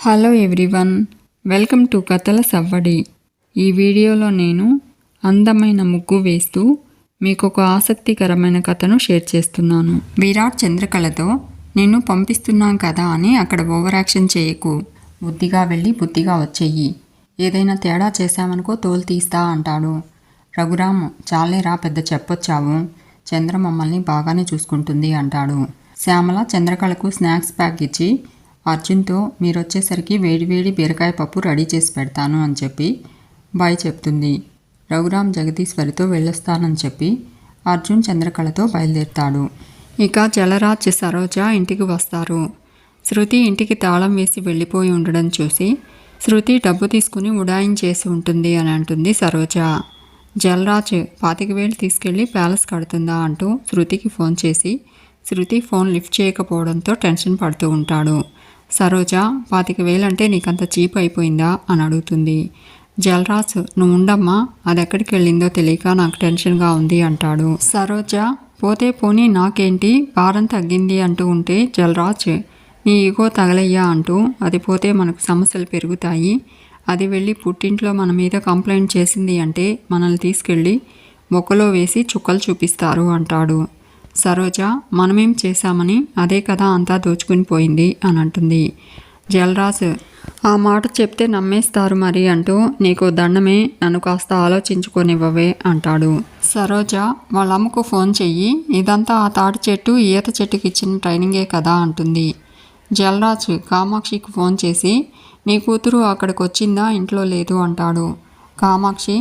Hello everyone welcome to కథల సవ్వడి ఈ వీడియోలో నేను అందమైన ముగ్గు వేస్తూ మీకు ఒక ఆసక్తికరమైన కథను షేర్ చేస్తున్నాను. విరాట్ చంద్రకళతో నిన్ను పంపిస్తున్నాం కదా అని అక్కడ ఓవర్ యాక్షన్ చేయకు. బుద్ధిగా వెళ్ళి బుద్ధిగా వచ్చేయి. ఏదైనా తేడా చేశామనుకో తోలు తీస్తా అంటాడు. రఘురాము చాలేరా పెద్ద చెప్పొచ్చావు. చంద్ర మమ్మల్ని బాగానే చూసుకుంటుంది అంటాడు. శ్యామల చంద్రకళకు స్నాక్స్ ప్యాక్ ఇచ్చి అర్జున్తో మీరు వచ్చేసరికి వేడివేడి బీరకాయ పప్పు రెడీ చేసి పెడతాను అని చెప్పి బాయ్ చెప్తుంది. రఘురామ్ జగదీశ్వరితో వెళ్ళొస్తానని చెప్పి అర్జున్ చంద్రకళతో బయలుదేరుతాడు. ఇక జలరాజ్ సరోజ ఇంటికి వస్తారు. శృతి ఇంటికి తాళం వేసి వెళ్ళిపోయి ఉండడం చూసి శృతి డబ్బు తీసుకుని ఉడాయించేసి ఉంటుంది అని అంటుంది సరోజ. జలరాజ్ పాతిక వేలు తీసుకెళ్ళి ప్యాలెస్ కడుతుందా అంటూ శృతికి ఫోన్ చేసి శృతి ఫోన్ లిఫ్ట్ చేయకపోవడంతో టెన్షన్ పడుతూ ఉంటాడు. సరోజ పాతిక వేలంటే నీకంత చీప్ అయిపోయిందా? అని అడుగుతుంది. జలరాజ్ నువ్వు ఉండమ్మా అది ఎక్కడికి వెళ్ళిందో తెలియక నాకు టెన్షన్గా ఉంది అంటాడు. సరోజ పోతే పోనీ నాకేంటి? భారం తగ్గింది అంటూ ఉంటే జలరాజ్ నీ ఈగో తగలయ్యా అంటూ అది పోతే మనకు సమస్యలు పెరుగుతాయి. అది వెళ్ళి పుట్టింట్లో మన మీద కంప్లైంట్ చేసింది అంటే మనల్ని తీసుకెళ్ళి మొక్కలో వేసి చుక్కలు చూపిస్తారు అంటాడు. సరోజ మనమేం చేశామని అదే కదా అంతా దోచుకుని పోయింది అని అంటుంది. జలరాజ్ ఆ మాట చెప్తే నమ్మేస్తారు మరి అంటూ నీకు దండమే నన్ను కాస్త ఆలోచించుకోనివ్వవే అంటాడు. సరోజ వాళ్ళ అమ్మకు ఫోన్ చెయ్యి ఇదంతా ఆ తాటి చెట్టు ఈత చెట్టుకి ఇచ్చిన ట్రైనింగే కదా అంటుంది. జలరాజ్ కామాక్షికి ఫోన్ చేసి నీ కూతురు అక్కడికి వచ్చిందా ఇంట్లో లేదు అంటాడు. కామాక్షి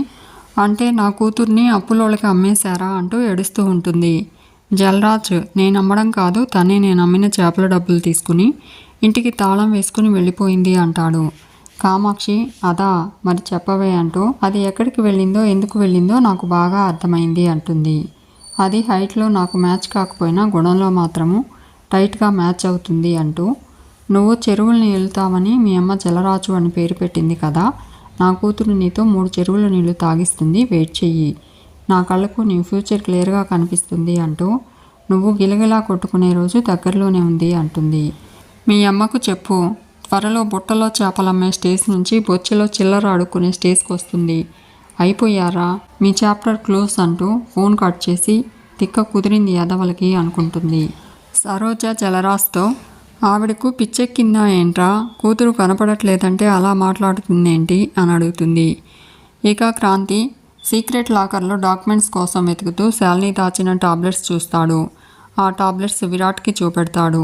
అంటే నా కూతుర్ని అప్పులోళ్ళకి అమ్మేశారా అంటూ ఏడుస్తూ ఉంటుంది. జలరాజ్ నేను అమ్మడం కాదు తనే నేను అమ్మిన చేపల డబ్బులు తీసుకుని ఇంటికి తాళం వేసుకుని వెళ్ళిపోయింది అంటాడు. కామాక్షి అదా మరి చెప్పవే అంటూ అది ఎక్కడికి వెళ్ళిందో ఎందుకు వెళ్ళిందో నాకు బాగా అర్థమైంది అంటుంది. అది హైట్లో నాకు మ్యాచ్ కాకపోయినా గుణంలో మాత్రము టైట్గా మ్యాచ్ అవుతుంది అంటూ నువ్వు చెరువుల్ని వెళ్తావని మీ అమ్మ జలరాజు అని పేరు పెట్టింది కదా నా కూతురు నీతో మూడు చెరువుల నీళ్ళు తాగిస్తుంది వెయిట్ చెయ్యి. నా కళ్ళకు నీ ఫ్యూచర్ క్లియర్గా కనిపిస్తుంది అంటూ నువ్వు గిలగిలా కొట్టుకునే రోజు దగ్గరలోనే ఉంది అంటుంది. మీ అమ్మకు చెప్పు. త్వరలో బుట్టలో చేపలమ్మే స్టేజ్ నుంచి బొచ్చెలో చిల్లర ఆడుకునే స్టేజ్కి వస్తుంది. అయిపోయారా? మీ చాప్టర్ క్లోజ్ అంటూ ఫోన్ కట్ చేసి తిక్క కుదిరింది ఎదవలకి అనుకుంటుంది. సరోజ జలరాస్తో ఆవిడకు పిచ్చెక్కిందా ఏంట్రా? కూతురు కనపడట్లేదంటే అలా మాట్లాడుతుందేంటి? అని అడుగుతుంది. ఇక క్రాంతి సీక్రెట్ లాకర్లో డాక్యుమెంట్స్ కోసం వెతుకుతూ శాలిని దాచిన టాబ్లెట్స్ చూస్తాడు. ఆ టాబ్లెట్స్ విరాట్కి చూపెడతాడు.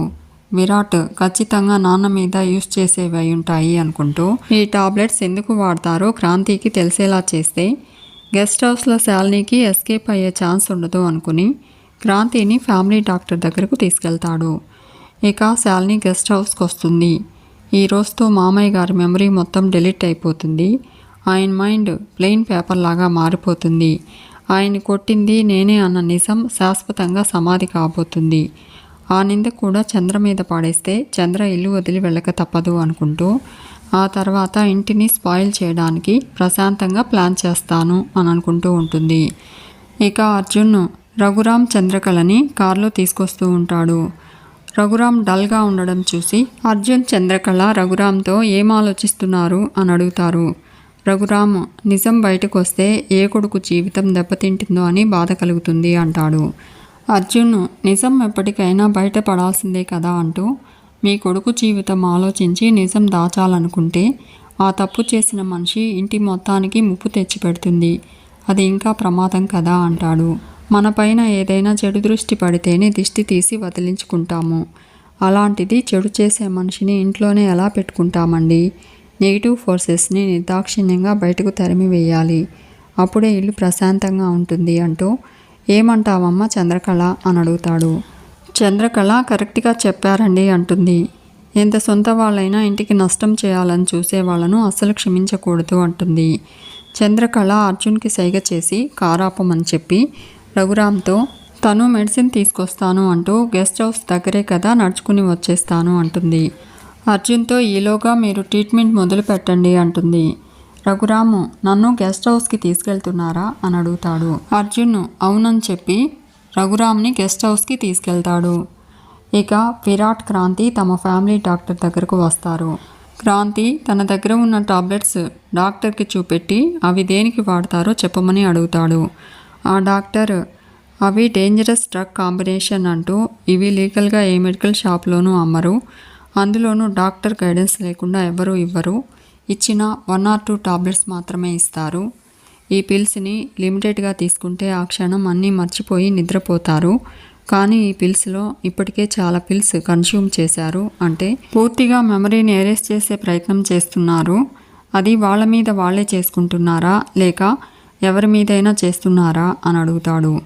విరాట్ ఖచ్చితంగా నాన్న మీద యూస్ చేసేవి ఉంటాయి అనుకుంటూ ఈ టాబ్లెట్స్ ఎందుకు వాడతారో క్రాంతికి తెలిసేలా చేస్తే గెస్ట్ హౌస్లో శాలినికి ఎస్కేప్ అయ్యే ఛాన్స్ ఉండదు అనుకుని క్రాంతిని ఫ్యామిలీ డాక్టర్ దగ్గరకు తీసుకెళ్తాడు. ఇక శాలిని గెస్ట్ హౌస్కి వస్తుంది. ఈ రోజుతో మామయ్య గారి మెమరీ మొత్తం డిలీట్ అయిపోతుంది. ఆయన మైండ్ ప్లెయిన్ పేపర్ లాగా మారిపోతుంది. ఆయన కొట్టింది నేనే అన్న నిజం శాశ్వతంగా సమాధి కాబోతుంది. ఆ నింద కూడా చంద్ర మీద పాడేస్తే చంద్ర ఇల్లు వదిలి వెళ్ళక తప్పదు అనుకుంటూ ఆ తర్వాత ఇంటిని స్పాయిల్ చేయడానికి ప్రశాంతంగా ప్లాన్ చేస్తాను అని అనుకుంటూ ఉంటుంది. ఇక అర్జున్ రఘురామ్ చంద్రకళని కారులో తీసుకొస్తూ ఉంటాడు. రఘురామ్ డల్గా ఉండడం చూసి అర్జున్ చంద్రకళ రఘురామ్తో ఏం ఆలోచిస్తున్నారు అని అడుగుతారు. రఘురామ్ నిజం బయటకు వస్తే ఏ కొడుకు జీవితం దెబ్బతింటుందో అని బాధ కలుగుతుంది అంటాడు. అర్జున్ నిజం ఎప్పటికైనా బయటపడాల్సిందే కదా అంటూ మీ కొడుకు జీవితం ఆలోచించి నిజం దాచాలనుకుంటే ఆ తప్పు చేసిన మనిషి ఇంటి మొత్తానికి ముప్పు తెచ్చిపెడుతుంది. అది ఇంకా ప్రమాదం కదా అంటాడు. మనపైన ఏదైనా చెడు దృష్టి పడితేనే దిష్టి తీసి వదిలించుకుంటాము. అలాంటిది చెడు చేసే మనిషిని ఇంట్లోనే ఎలా పెట్టుకుంటామండి? నెగిటివ్ ఫోర్సెస్ని నిర్దాక్షిణ్యంగా బయటకు తరిమి వేయాలి. అప్పుడే ఇల్లు ప్రశాంతంగా ఉంటుంది అంటూ ఏమంటావమ్మా చంద్రకళ అని అడుగుతాడు. చంద్రకళ కరెక్ట్గా చెప్పారండి అంటుంది. ఎంత సొంత వాళ్ళైనా ఇంటికి నష్టం చేయాలని చూసే వాళ్ళను అస్సలు క్షమించకూడదు అంటుంది. చంద్రకళ అర్జున్కి సైగ చేసి కారాపమని చెప్పి రఘురామ్తో తను మెడిసిన్ తీసుకొస్తాను అంటూ గెస్ట్ హౌస్ దగ్గరే కదా నడుచుకుని వచ్చేస్తాను అంటుంది. అర్జున్తో ఈలోగా మీరు ట్రీట్మెంట్ మొదలు పెట్టండి అంటుంది. రఘురాము నన్ను గెస్ట్ హౌస్కి తీసుకెళ్తున్నారా? అని అడుగుతాడు. అర్జున్ అవునని చెప్పి రఘురామ్ని గెస్ట్ హౌస్కి తీసుకెళ్తాడు. ఇక విరాట్ క్రాంతి తమ ఫ్యామిలీ డాక్టర్ దగ్గరకు వస్తారు. క్రాంతి తన దగ్గర ఉన్న టాబ్లెట్స్ డాక్టర్కి చూపెట్టి అవి దేనికి వాడతారో చెప్పమని అడుగుతాడు. ఆ డాక్టర్ అవి డేంజరస్ డ్రగ్ కాంబినేషన్ అంటూ ఇవి లీగల్గా ఏ మెడికల్ షాప్లోనూ అమ్మరు. అందులోనూ డాక్టర్ గైడెన్స్ లేకుండా ఎవరూ ఇవ్వరు. ఇచ్చిన వన్ ఆర్ టూ టాబ్లెట్స్ మాత్రమే ఇస్తారు. ఈ పిల్స్ని లిమిటెడ్గా తీసుకుంటే ఆ క్షణం అన్నీ మర్చిపోయి నిద్రపోతారు. కానీ ఈ పిల్స్లో ఇప్పటికే చాలా పిల్స్ కన్స్యూమ్ చేశారు. అంటే పూర్తిగా మెమరీని ఎరేస్ చేసే ప్రయత్నం చేస్తున్నారు. అది వాళ్ళ మీద వాళ్ళే చేసుకుంటున్నారా? లేక ఎవరి మీదైనా చేస్తున్నారా? అని అడుగుతాడు.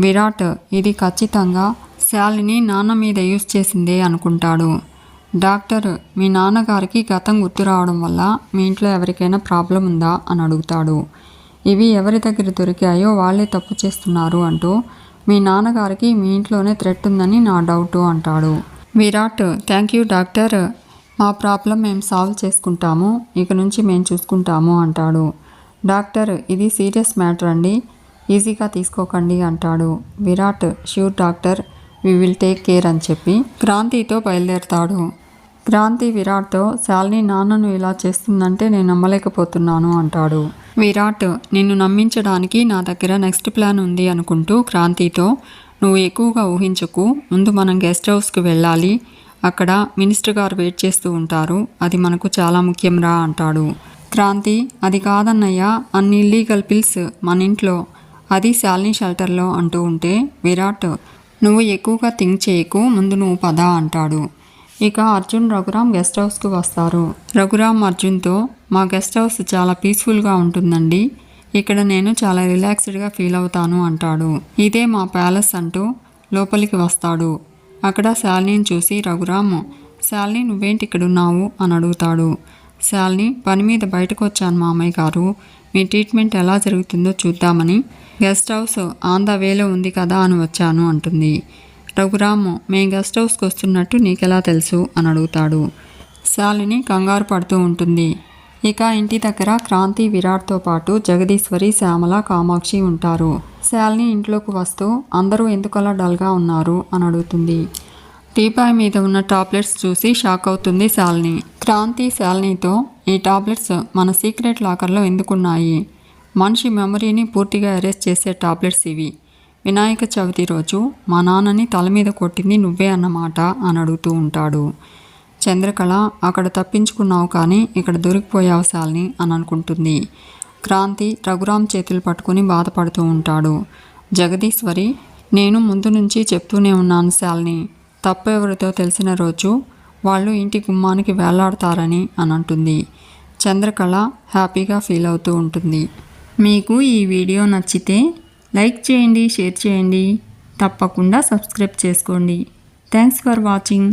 విరాట్ ఇది ఖచ్చితంగా శాలిని నాన్న మీద యూజ్ చేసిందే అనుకుంటాడు. డాక్టర్ మీ నాన్నగారికి గతం గుర్తు రావడం వల్ల మీ ఇంట్లో ఎవరికైనా ప్రాబ్లం ఉందా? అని అడుగుతాడు. ఇవి ఎవరి దగ్గర దొరికాయో వాళ్ళే తప్పు చేస్తున్నారు అంటూ మీ నాన్నగారికి మీ ఇంట్లోనే థ్రెట్ ఉందని నా డౌటు అంటాడు. Virat thank you doctor. మా ప్రాబ్లం మేము సాల్వ్ చేసుకుంటాము. ఇక నుంచి మేము చూసుకుంటాము అంటాడు. డాక్టర్ ఇది సీరియస్ మ్యాటర్ అండి. ఈజీగా తీసుకోకండి అంటాడు. Virat sure doctor. We will take care అని చెప్పి క్రాంతితో బయలుదేరతాడు. క్రాంతి విరాట్తో శాలిని నాన్నను ఇలా చేస్తుందంటే నేను నమ్మలేకపోతున్నాను అంటాడు. విరాట్ నిన్ను నమ్మించడానికి నా దగ్గర నెక్స్ట్ ప్లాన్ ఉంది అనుకుంటూ క్రాంతితో నువ్వు ఎక్కువగా ఊహించకు ముందు మనం గెస్ట్ హౌస్కి వెళ్ళాలి. అక్కడ మినిస్టర్ గారు వెయిట్ చేస్తూ ఉంటారు. అది మనకు చాలా ముఖ్యం రా అంటాడు. క్రాంతి అది కాదన్నయ్య అన్ని ఇల్లీగల్ పిల్స్ మన ఇంట్లో. అది శాలిని షెల్టర్లో అంటూ ఉంటే విరాట్ నువ్వు ఎక్కువగా థింక్ చేయకు ముందు నువ్వు పద అంటాడు. ఇక అర్జున్ రఘురామ్ గెస్ట్ హౌస్కి వస్తారు. రఘురామ్ అర్జున్తో మా గెస్ట్ హౌస్ చాలా పీస్ఫుల్గా ఉంటుందండి. ఇక్కడ నేను చాలా రిలాక్స్డ్గా ఫీల్ అవుతాను అంటాడు. ఇదే మా ప్యాలెస్ అంటూ లోపలికి వస్తాడు. అక్కడ శాలిని చూసి రఘురామ్ శాలిని నువ్వేంటి ఇక్కడున్నావు? అని అడుగుతాడు. శాలిని పని మీద బయటకు వచ్చాను మామయ్య గారు. మీ ట్రీట్మెంట్ ఎలా జరుగుతుందో చూద్దామని గెస్ట్ హౌస్ ఆన్ ద వేలో ఉంది కదా అని వచ్చాను అంటుంది. రఘురాము మేం గెస్ట్ హౌస్కి వస్తున్నట్టు నీకెలా తెలుసు? అని అడుగుతాడు. శాలిని కంగారు పడుతూ ఉంటుంది. ఇక ఇంటి దగ్గర క్రాంతి విరాట్తో పాటు జగదీశ్వరి శ్యామల కామాక్షి ఉంటారు. శాలిని ఇంట్లోకి వస్తూ అందరూ ఎందుకలా డల్గా ఉన్నారు? అని అడుగుతుంది. టీపాయ్ మీద ఉన్న టాబ్లెట్స్ చూసి షాక్ అవుతుంది శాలిని. క్రాంతి శాలినితో ఈ టాబ్లెట్స్ మన సీక్రెట్ లాకర్లో ఎందుకున్నాయి? మనిషి మెమరీని పూర్తిగా అరెస్ట్ చేసే టాబ్లెట్స్ ఇవి. వినాయక చవితి రోజు మా నాన్నని తల మీద కొట్టింది నువ్వే అన్నమాట అని అడుగుతూ ఉంటాడు. చంద్రకళ అక్కడ తప్పించుకున్నావు కానీ ఇక్కడ దొరికిపోయావు శాలిని అని అనుకుంటుంది. క్రాంతి రఘురామ్ చేతులు పట్టుకుని బాధపడుతూ ఉంటాడు. జగదీశ్వరి నేను ముందు నుంచి చెప్తూనే ఉన్నాను శాలిని. తప్పు ఎవరితో తెలిసిన రోజు వాళ్ళు ఇంటి గుమ్మానికి వేలాడతారని అని అంటుంది చంద్రకళ హ్యాపీగా ఫీల్ అవుతూ ఉంటుంది. మీకు ఈ వీడియో నచ్చితే లైక్ చేయండి షేర్ చేయండి. తప్పకుండా సబ్స్క్రైబ్ చేసుకోండి. Thanks for watching.